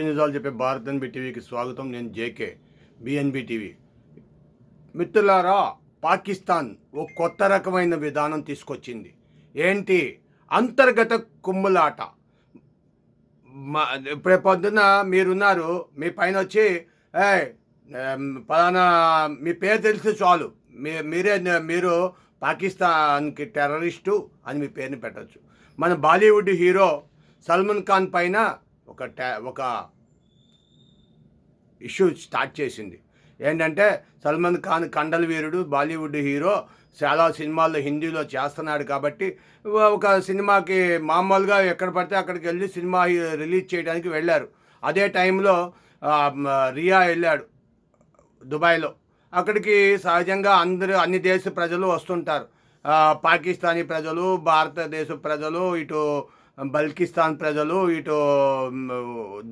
నిజాలు చెప్పే భారత్ ఎన్బి టీవీకి స్వాగతం. నేను జేకే బిఎన్బి టీవీ. మిత్రులారా పాకిస్తాన్ ఓ కొత్త రకమైన విధానం తీసుకొచ్చింది. ఏంటి? అంతర్గత కుమ్ములాట. మా ఇప్పుడు పొద్దున్న మీరున్నారు. మీ పైన వచ్చి ఏ పలానా మీ పేరు తెలిసి చాలు. మీ మీరే మీరు పాకిస్తాన్కి టెర్రరిస్టు అని మీ పేరుని పెట్టచ్చు. మన బాలీవుడ్ హీరో సల్మాన్ ఖాన్ పైన ఒక ట్యా ఒక ఇష్యూ స్టార్ట్ చేసింది. ఏంటంటే సల్మాన్ ఖాన్ కండల వీరుడు బాలీవుడ్ హీరో చాలా సినిమాల్లో హిందీలో చేస్తున్నాడు కాబట్టి ఒక సినిమాకి మామూలుగా ఎక్కడ పడితే అక్కడికి వెళ్ళి సినిమా రిలీజ్ చేయడానికి వెళ్ళారు. అదే టైంలో రియా వెళ్ళాడు దుబాయ్లో. అక్కడికి సహజంగా అందరూ అన్ని దేశ ప్రజలు వస్తుంటారు. పాకిస్తానీ ప్రజలు భారతదేశ ప్రజలు ఇటు బల్కిస్తాన్ ప్రజలు ఇటు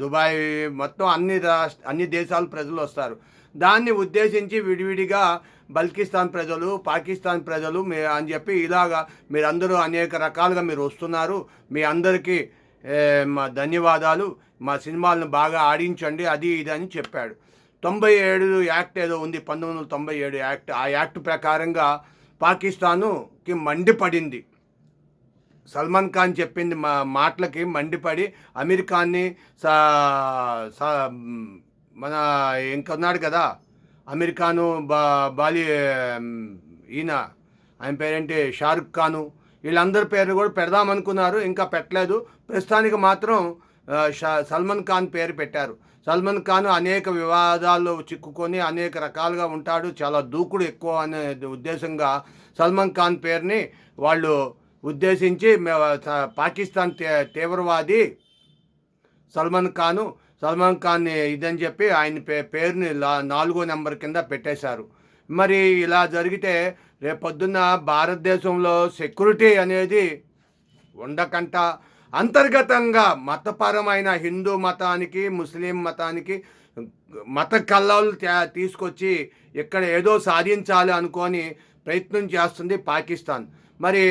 దుబాయ్ మొత్తం అన్ని రాష్ట్ర అన్ని దేశాల ప్రజలు వస్తారు. దాన్ని ఉద్దేశించి విడివిడిగా బల్కిస్తాన్ ప్రజలు పాకిస్తాన్ ప్రజలు మీ అని చెప్పి ఇలాగా మీరందరూ అనేక రకాలుగా మీరు వస్తున్నారు. మీ అందరికీ మా ధన్యవాదాలు. మా సినిమాలను బాగా ఆడించండి అది ఇది అని చెప్పాడు. తొంభై ఏడు యాక్ట్ ఏదో ఉంది పంతొమ్మిది వందల తొంభై ఏడు యాక్ట్. ఆ యాక్ట్ ప్రకారంగా పాకిస్తానుకి మండిపడింది. సల్మాన్ ఖాన్ చెప్పింది మా మాటలకి మండిపడి అమెరికాన్ని సా మన ఇంకొన్నాడు కదా? అమీర్ ఖాను బా బాలి ఈయన ఆయన పేరేంటి? షారుఖ్ ఖాను. వీళ్ళందరి పేరు కూడా పెడదామనుకున్నారు ఇంకా పెట్టలేదు. ప్రస్తుతానికి మాత్రం షా సల్మాన్ ఖాన్ పేరు పెట్టారు. సల్మాన్ ఖాన్ అనేక వివాదాల్లో చిక్కుకొని అనేక రకాలుగా ఉంటాడు చాలా దూకుడు ఎక్కువ అనే ఉద్దేశంగా సల్మాన్ ఖాన్ పేరుని వాళ్ళు ఉద్దేశించి మే- పాకిస్తాన్ తీవ్రవాది సల్మాన్ ఖాను సల్మాన్ ఖాన్ ఇదని చెప్పి ఆయన పే పేరుని లా నాలుగో నెంబర్ కింద పెట్టేశారు. మరి ఇలా జరిగితే రేపొద్దున్న భారతదేశంలో సెక్యూరిటీ అనేది ఉండకంట. అంతర్గతంగా మతపరమైన హిందూ మతానికి ముస్లిం మతానికి మత కల్లాలు తీసుకొచ్చి ఇక్కడ ఏదో సాధించాలి అనుకొని ప్రయత్నం చేస్తుంది పాకిస్తాన్. మరి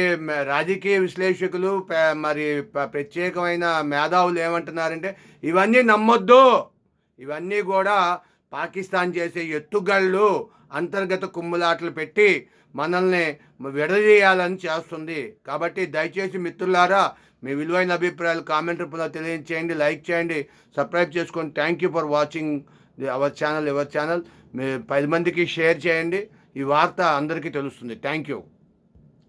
రాజకీయ విశ్లేషకులు మరి ప్రత్యేకమైన మేధావులు ఏమంటున్నారంటే ఇవన్నీ నమ్మొద్దు. ఇవన్నీ కూడా పాకిస్తాన్ చేసే ఎత్తుగళ్ళు అంతర్గత కుమ్ములాటలు పెట్టి మనల్ని విడదీయాలని చేస్తుంది. కాబట్టి దయచేసి మిత్రులారా మీ విలువైన అభిప్రాయాలు కామెంట్ రూపంలో తెలియజేయండి లైక్ చేయండి సబ్స్క్రైబ్ చేసుకోండి thank you for watching our channel ever channel. మీ పది మందికి షేర్ చేయండి. ఈ వార్త అందరికీ తెలుస్తుంది. Thank you.